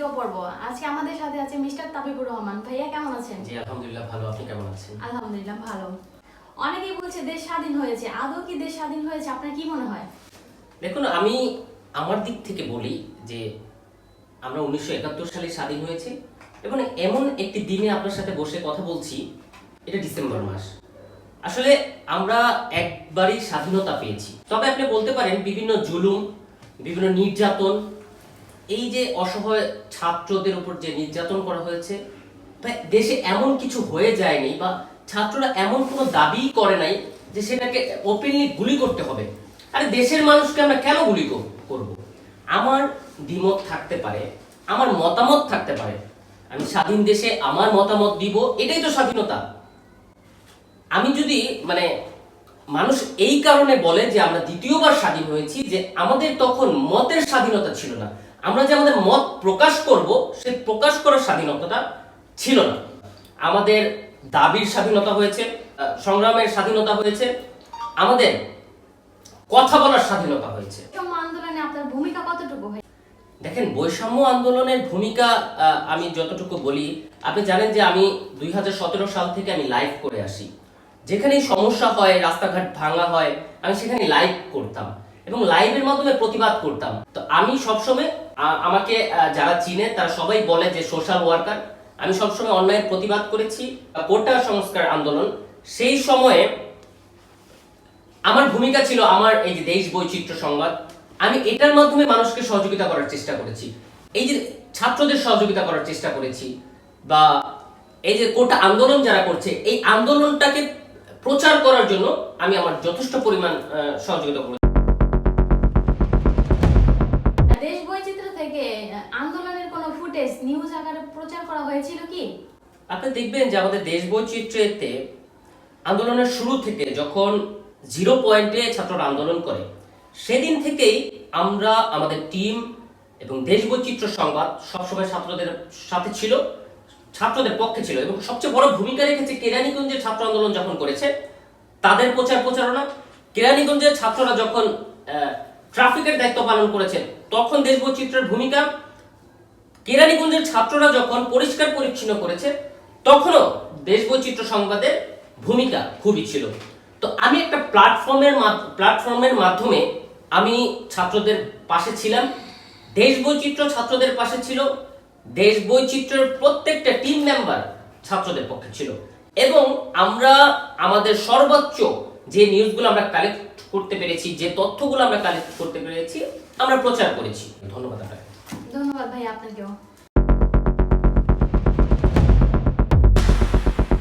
দ্বিতীয় পর্ব আজকে আমাদের সাথে আছে মিস্টার তাবিবুর রহমান। ভাইয়া কেমন আছেন? জি আলহামদুলিল্লাহ ভালো। আপনি কেমন আছেন? আলহামদুলিল্লাহ ভালো। অনেকেই বলছে দেশ স্বাধীন হয়েছে। আদৌ কি দেশ স্বাধীন হয়েছে? আপনার কি মনে হয়? দেখুন আমি আমার দিক থেকে বলি যে আমরা উনিশশো একাত্তর সালে স্বাধীন হয়েছে এবং এমন একটি দিনে আপনার সাথে বসে কথা বলছি এটা ডিসেম্বর মাস। আসলে আমরা একবারই স্বাধীনতা পেয়েছি। তবে আপনি বলতে পারেন বিভিন্ন জুলুম বিভিন্ন নির্যাতন এই যে অসহায় ছাত্রদের উপর যে নির্যাতন করা হয়েছে দেশে এমন কিছু হয়ে যায়নি, বা ছাত্ররা এমন কোনো দাবি করে নাই যে সেটাকে ওপেনলি গুলি করতে হবে। আরে দেশের মানুষকে আমরা কেন গুলি করব? আমার দ্বিমত থাকতে পারে, আমার মতামত থাকতে পারে। আমি স্বাধীন দেশে আমার মতামত দিব, এটাই তো স্বাধীনতা। আমি যদি মানে মানুষ এই কারণে বলে যে আমরা দ্বিতীয়বার স্বাধীন হয়েছি যে আমাদের তখন মতের স্বাধীনতা ছিল না আমরা যে আমাদের মত প্রকাশ করব সেই প্রকাশ করার স্বাধীনতাটা ছিল না। আমাদের দাবির স্বাধীনতা হয়েছে সংগ্রামের স্বাধীনতা হয়েছে আমাদের কথা বলার স্বাধীনতা হয়েছে। আন্দোলনে আপনার ভূমিকা কতটুকু দেখেন বৈষম্য আন্দোলনের ভূমিকা আমি যতটুকু বলি আপনি জানেন যে আমি দুই হাজার সতেরো সাল থেকে আমি লাইভ করে আসি। যেখানেই সমস্যা হয় রাস্তাঘাট ভাঙা হয় আমি সেখানে লাইভ করতাম। এবং লাইভের মাধ্যমে প্রতিবাদ করতাম। তো আমি সবসময় আমাকে যারা চিনে, তারা সবাই বলে যে সোশ্যাল ওয়ার্কার আমি সবসময় অন্যায়ের প্রতিবাদ করেছি কোটা সংস্কার আন্দোলন। সেই সময়ে আমার ভূমিকা ছিল আমার এই যে দেশ বৈচিত্র্য সংবাদ। আমি এটার মাধ্যমে মানুষকে সহযোগিতা করার চেষ্টা করেছি। এই যে ছাত্রদের সহযোগিতা করার চেষ্টা করেছি, বা এই যে কোটা আন্দোলন যারা করছে, এই আন্দোলনটাকে প্রচার করার জন্য আমি আমার যথেষ্ট পরিমাণ সহযোগিতা করেছি। কোনো নিউজ আকারে প্রচার করা হয়েছিল কি? আপনি দেখবেন যে আমাদের দেশ বৈচিত্র্যতে আন্দোলনের শুরু থেকে যখন জিরো পয়েন্টে ছাত্ররা আন্দোলন করে, সেদিন থেকেই আমরা, আমাদের টিম এবং দেশ বৈচিত্র্য সংবাদ সবসময় ছাত্রদের সাথে ছিল, ছাত্রদের পক্ষে ছিল এবং সবচেয়ে বড় ভূমিকা রেখেছে কেরানীগঞ্জের ছাত্র আন্দোলন যখন করেছে, তাদের প্রচার প্রচারণা। কেরানীগঞ্জের ছাত্ররা যখন ট্রাফিকের দায়িত্ব পালন করেছে তখন দেশ বৈচিত্র্যের ভূমিকা কেরানীগঞ্জের ছাত্ররা যখন পরিষ্কার পরিচ্ছন্ন করেছে, তখনও দেশ বৈচিত্র্য সংবাদের ভূমিকা খুবই ছিল। তো আমি একটা প্ল্যাটফর্মের প্ল্যাটফর্মের মাধ্যমে আমি ছাত্রদের পাশে ছিলাম। দেশ বৈচিত্র্য ছাত্রদের পাশে ছিল। দেশ বৈচিত্র্যের প্রত্যেকটা টিম মেম্বার ছাত্রদের পক্ষে ছিল। এবং আমরা, আমাদের সর্বোচ্চ যে নিউজগুলো আমরা কালেক্ট করতে পেরেছি, যে তথ্যগুলো আমরা কালেক্ট করতে পেরেছি, আমরা প্রচার করেছি। ধন্যবাদ আপনাকে। યાદ ન ગયો